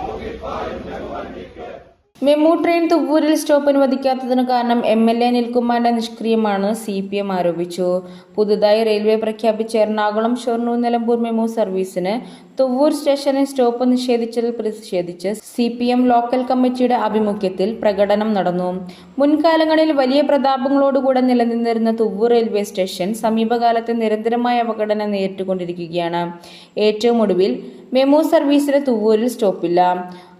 മുഖിപ്പായും ഞങ്ങൾ വണ്ടിക്ക് MEMU train തുവ്വൂരിൽ സ്റ്റോപ്പ് അനുവദിക്കാത്തതിന് കാരണം എം എൽ എ അനിൽകുമാറിന്റെ നിഷ്ക്രിയമാണ് സി പി എം ആരോപിച്ചു. പുതുതായി റെയിൽവേ പ്രഖ്യാപിച്ച എറണാകുളം ഷൊർണൂർ നിലമ്പൂർ മെമു സർവീസിന് തുവ്വൂർ സ്റ്റേഷനിൽ സ്റ്റോപ്പ് നിഷേധിച്ചതിൽ പ്രതിഷേധിച്ച് സി പി എം ലോക്കൽ കമ്മിറ്റിയുടെ ആഭിമുഖ്യത്തിൽ പ്രകടനം നടന്നു. മുൻകാലങ്ങളിൽ വലിയ പ്രതാപങ്ങളോടുകൂടെ നിലനിന്നിരുന്ന തുവ്വൂർ റെയിൽവേ സ്റ്റേഷൻ സമീപകാലത്ത് നിരന്തരമായ അപകടനം നേരിട്ടുകൊണ്ടിരിക്കുകയാണ്. ഏറ്റവും ഒടുവിൽ മെമു സർവീസിന് തുവ്വൂരിൽ സ്റ്റോപ്പില്ല.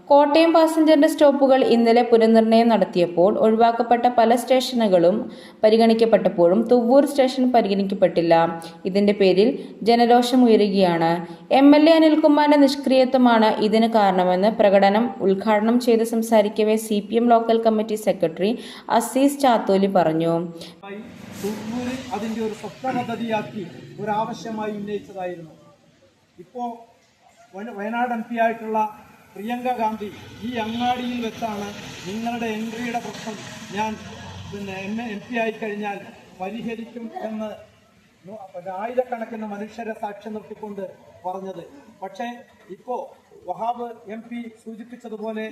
കോട്ടയം പാസഞ്ചറിന്റെ സ്റ്റോപ്പുകൾ ഇന്നലെ പുനർനിർണയം നടത്തിയപ്പോൾ ഒഴിവാക്കപ്പെട്ട പല സ്റ്റേഷനുകളും പരിഗണിക്കപ്പെട്ടപ്പോഴും തുവ്വൂർ സ്റ്റേഷൻ പരിഗണിക്കപ്പെട്ടില്ല. ഇതിന്റെ പേരിൽ ജനരോഷം ഉയരുകയാണ്. എം എൽ എ അനിൽകുമാറിന്റെ നിഷ്ക്രിയത്വമാണ് ഇതിന് കാരണമെന്ന് പ്രകടനം ഉദ്ഘാടനം ചെയ്ത് സംസാരിക്കവേ C P M local committee secretary Azeez Chatholi പറഞ്ഞു. അതിന്റെ ഒരു ഉന്നയിച്ചതായിരുന്നു. ഇപ്പോ വയനാട് എം പി ആയിട്ടുള്ള പ്രിയങ്ക ഗാന്ധി ഈ അങ്ങാടിയിൽ വെച്ചാണ് നിങ്ങളുടെ എൻട്രിയുടെ പ്രശ്നം. ഞാൻ പിന്നെ എം എം പി ആയി കഴിഞ്ഞാൽ പരിഹരിക്കും എന്ന് ആയിരക്കണക്കിന് മനുഷ്യരെ സാക്ഷ്യം നിർത്തിക്കൊണ്ട് പറഞ്ഞത്. പക്ഷേ ഇപ്പോൾ വഹാബ് എം പി സൂചിപ്പിച്ചതുപോലെ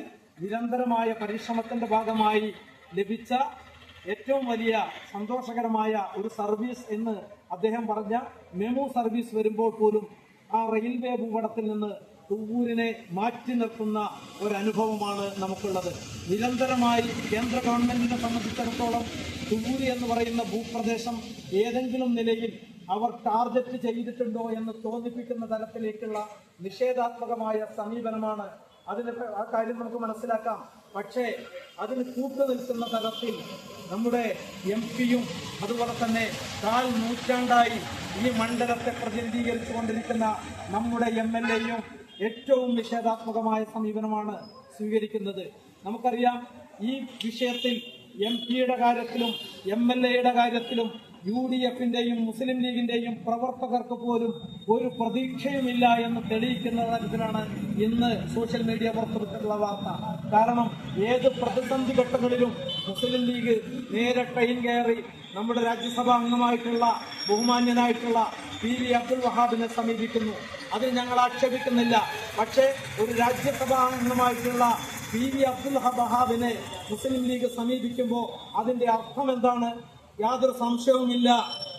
നിരന്തരമായ പരിശ്രമത്തിന്റെ ഭാഗമായി ലഭിച്ച ഏറ്റവും വലിയ സന്തോഷകരമായ ഒരു സർവീസ് എന്ന് അദ്ദേഹം പറഞ്ഞ മെമു സർവീസ് വരുമ്പോൾ പോലും ആ റെയിൽവേ ഭൂപടത്തിൽ നിന്ന് തുവ്വൂരിനെ മാറ്റി നിർത്തുന്ന ഒരനുഭവമാണ് നമുക്കുള്ളത്. നിരന്തരമായി കേന്ദ്ര ഗവൺമെന്റിനെ സംബന്ധിച്ചിടത്തോളം തുവൂര് എന്ന് പറയുന്ന ഭൂപ്രദേശം ഏതെങ്കിലും നിലയിൽ അവർ ടാർഗറ്റ് ചെയ്തിട്ടുണ്ടോ എന്ന് തോന്നിപ്പിക്കുന്ന തരത്തിലേക്കുള്ള നിഷേധാത്മകമായ സമീപനമാണ്. അതിന് ആ കാര്യം നമുക്ക് മനസ്സിലാക്കാം. പക്ഷേ അതിന് കൂട്ടു നിൽക്കുന്ന തരത്തിൽ നമ്മുടെ എം പിയും അതുപോലെ തന്നെ കാൽ നൂറ്റാണ്ടായി ഈ മണ്ഡലത്തെ പ്രതിനിധീകരിച്ചു കൊണ്ടിരിക്കുന്ന നമ്മുടെ എം എൽ എയും ഏറ്റവും നിഷേധാത്മകമായ സമീപനമാണ് സ്വീകരിക്കുന്നത്. നമുക്കറിയാം ഈ വിഷയത്തിൽ എം പിയുടെ കാര്യത്തിലും എം എൽ എയുടെ കാര്യത്തിലും യു ഡി എഫിന്റെയും മുസ്ലിം ലീഗിന്റെയും പ്രവർത്തകർക്ക് പോലും ഒരു പ്രതീക്ഷയുമില്ല എന്ന് തെളിയിക്കുന്ന തരത്തിലാണ് ഇന്ന് സോഷ്യൽ മീഡിയ പുറത്തുവിട്ടുള്ള വാർത്ത. കാരണം ഏത് പ്രതിസന്ധി ഘട്ടങ്ങളിലും മുസ്ലിം ലീഗ് നേരെ ട്രെയിൻ കയറി നമ്മുടെ രാജ്യസഭാ അംഗമായിട്ടുള്ള ബഹുമാന്യനായിട്ടുള്ള പി വി അബ്ദുൽ വഹാബിനെ സമീപിക്കുന്നു. അതിൽ ഞങ്ങൾ ആക്ഷേപിക്കുന്നില്ല. പക്ഷേ ഒരു രാജ്യസഭാ അംഗമായിട്ടുള്ള പി വി അബ്ദുൽ വഹാബിനെ മുസ്ലിം ലീഗ് സമീപിക്കുമ്പോൾ അതിന്റെ അർത്ഥം എന്താണ്? യാതൊരു സംശയവുമില്ല.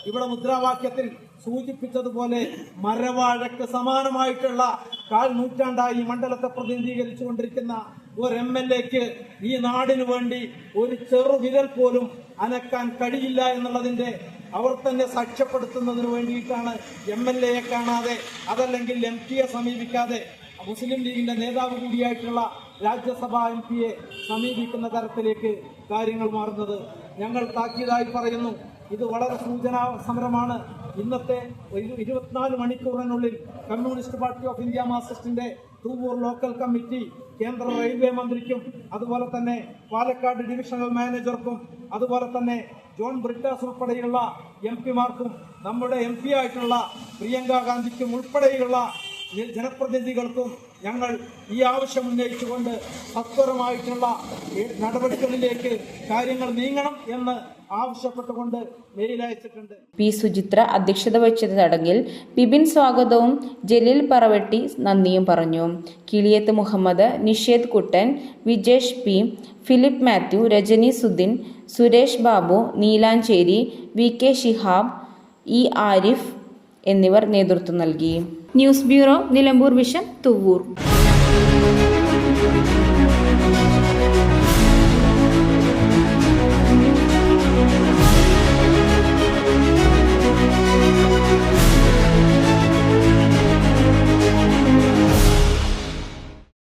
ഇവിടെ മുദ്രാവാക്യത്തിൽ സൂചിപ്പിച്ചതുപോലെ മരവാഴക്ക് സമാനമായിട്ടുള്ള കാൽ നൂറ്റാണ്ടായി മണ്ഡലത്തെ പ്രതിനിധീകരിച്ചു കൊണ്ടിരിക്കുന്ന ഒരു എം എൽ എക്ക് ഈ നാടിനു വേണ്ടി ഒരു ചെറു വിരൽ പോലും അനക്കാൻ കഴിയില്ല എന്നുള്ളതിന്റെ അവർ തന്നെ സാക്ഷ്യപ്പെടുത്തുന്നതിന് വേണ്ടിയിട്ടാണ് എം എൽ എയെ കാണാതെ അതല്ലെങ്കിൽ എം പിയെ സമീപിക്കാതെ മുസ്ലിം ലീഗിന്റെ നേതാവ് കൂടിയായിട്ടുള്ള രാജ്യസഭാ എം പിയെ സമീപിക്കുന്ന തരത്തിലേക്ക് കാര്യങ്ങൾ മാറുന്നത് ഞങ്ങൾ താക്കീതായി പറയുന്നു. ഇത് വളരെ സൂചനാ സമരമാണ്. ഇന്നത്തെ ഇരുപത്തിനാല് മണിക്കൂറിനുള്ളിൽ കമ്മ്യൂണിസ്റ്റ് പാർട്ടി ഓഫ് ഇന്ത്യ മാർസിസ്റ്റിന്റെ തൂവൂർ ലോക്കൽ കമ്മിറ്റി കേന്ദ്ര റെയിൽവേ മന്ത്രിക്കും അതുപോലെ തന്നെ പാലക്കാട് ഡിവിഷണൽ മാനേജർക്കും അതുപോലെ തന്നെ ജോൺ ബ്രിട്ടാസ് ഉൾപ്പെടെയുള്ള എം പിമാർക്കും നമ്മുടെ എം പി ആയിട്ടുള്ള പ്രിയങ്ക ഗാന്ധിക്കും ഉൾപ്പെടെയുള്ള ജനപ്രതിനിധികൾക്കും ഞങ്ങൾ ഈ ആവശ്യം ഉന്നയിച്ചുകൊണ്ട് സത്വരമായിട്ടുള്ള നടപടികളിലേക്ക് കാര്യങ്ങൾ നീങ്ങണം എന്ന് ആവശ്യപ്പെട്ടുകൊണ്ട് മെയിലയച്ചിട്ടുണ്ട് പി സുചിത്ര അധ്യക്ഷത വഹിച്ച ചടങ്ങിൽ ബിബിൻ സ്വാഗതവും ജലീൽ പറവെട്ടി നന്ദിയും പറഞ്ഞു. Kiliyath Muhammad Nished Kuttan Vijesh P Philip Mathew Rajani Sudin Suresh Babu Neelancheri V K Shihab E Arif എന്നിവർ നേതൃത്വം നൽകി. News bureau Nilambur vision Thuvvur.